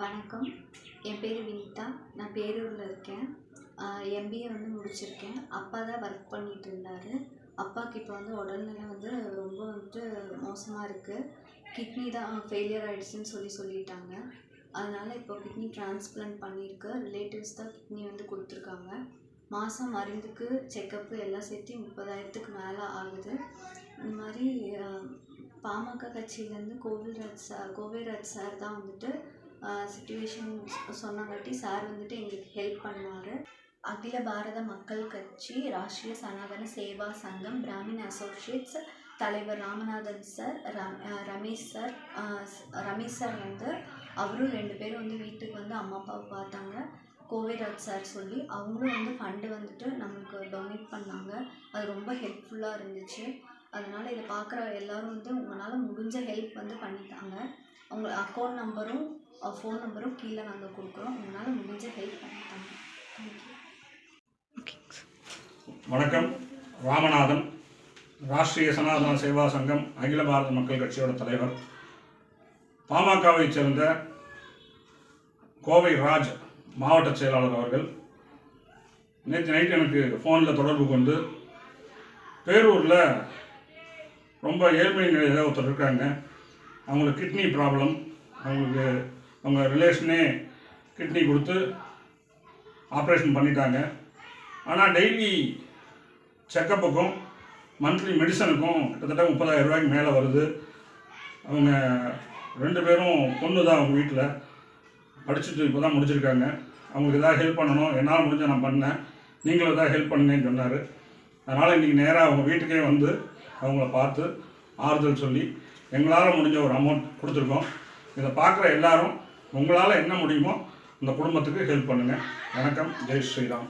வணக்கம். என் பேர் வினிதா. நான் பேரூரில் இருக்கேன். எம்பிஏ வந்து முடிச்சிருக்கேன். அப்பா தான் ஒர்க் பண்ணிட்டு இருந்தார். அப்பாவுக்கு இப்போ வந்து உடல்நிலை வந்து ரொம்ப வந்துட்டு மோசமாக இருக்குது கிட்னி தான் ஃபெயிலியர் ஆகிடுச்சின்னு சொல்லி சொல்லிட்டாங்க. அதனால் இப்போ கிட்னி டிரான்ஸ்பிளான்ட் பண்ணியிருக்கு. ரிலேட்டிவ்ஸ் தான் கிட்னி வந்து கொடுத்துருக்காங்க. மாதம் மருந்துக்கு செக்கப்பு எல்லாம் சேர்த்து முப்பதாயிரத்துக்கு மேலே ஆகுது. இந்த மாதிரி பாமக கட்சியிலேருந்து கோவில்ராஜ் சார் கோவில்ராஜ் சார் தான் வந்துட்டு சுச்சுவேஷன் சொன்னங்காட்டி சார் வந்துட்டு எங்களுக்கு ஹெல்ப் பண்ணார் அகில பாரத மக்கள் கட்சி ராஷ்ட்ரிய சனாதன சேவா சங்கம் பிராமின் அசோசியேட்ஸ் தலைவர் ராமநாதன் சார் ரம்- ரமேஷ் சார் ரமேஷ் சார் வந்து அவரும் ரெண்டு பேரும் வந்து வீட்டுக்கு வந்து அம்மா அப்பாவை பார்த்தாங்க. கோவிராஜ் சார் சொல்லி அவங்களும் வந்து ஃபண்டு வந்துட்டு நம்மளுக்கு டொனேட் பண்ணாங்க. அது ரொம்ப ஹெல்ப்ஃபுல்லாக இருந்துச்சு. அதனால் இதை பார்க்குற எல்லாரும் வந்து உங்களால் முடிஞ்ச ஹெல்ப் வந்து பண்ணித்தாங்க அவங்க அக்கௌண்ட் நம்பரும் ஃபோன் நம்பரும் கீழே நாங்கள் கொடுக்குறோம். உங்களால் முடிஞ்ச ஹெல்ப் பண்ணித்தாங்க தேங்க்யூ வணக்கம். ராமநாதன் ராஷ்டிரிய சனாதன சேவா சங்கம் அகில பாரத மக்கள் கட்சியோட தலைவர். பாமகவைச் சேர்ந்த கோவை ராஜ் மாவட்ட செயலாளர் அவர்கள் நேற்று நைட் எனக்கு ஃபோனில் தொடர்பு கொண்டு பேரூரில் ரொம்ப ஏழ்மை நிலையில் ஒருத்தர் இருக்காங்க. அவங்களுக்கு கிட்னி ப்ராப்ளம் அவங்களுக்கு அவங்க ரிலேஷனே கிட்னி கொடுத்து ஆப்ரேஷன் பண்ணிட்டாங்க. ஆனால் டெய்லி செக்கப்புக்கும் மந்த்லி மெடிசனுக்கும் கிட்டத்தட்ட முப்பதாயிரம் ரூபாய்க்கு மேலே வருது. அவங்க ரெண்டு பேரும் பொண்ணு தான் அவங்க வீட்டில் படிச்சுட்டு இப்போ தான் முடிச்சிருக்காங்க. அவங்களுக்கு எதாவது ஹெல்ப் பண்ணணும். என்னால் முடிஞ்ச நான் பண்ணேன். நீங்களும் எதாவது ஹெல்ப் பண்ணுங்கன்னு சொன்னார். அதனால் இன்றைக்கி நேராக அவங்க வீட்டுக்கே வந்து அவங்கள பார்த்து ஆறுதல் சொல்லி எங்களால் முடிஞ்ச ஒரு அமௌண்ட் கொடுத்துருக்கோம். இதை பார்க்குற எல்லாரும் உங்களால் என்ன முடியுமோ இந்த குடும்பத்துக்கு ஹெல்ப் பண்ணுங்கள் வணக்கம். ஜெய் ஸ்ரீராம்.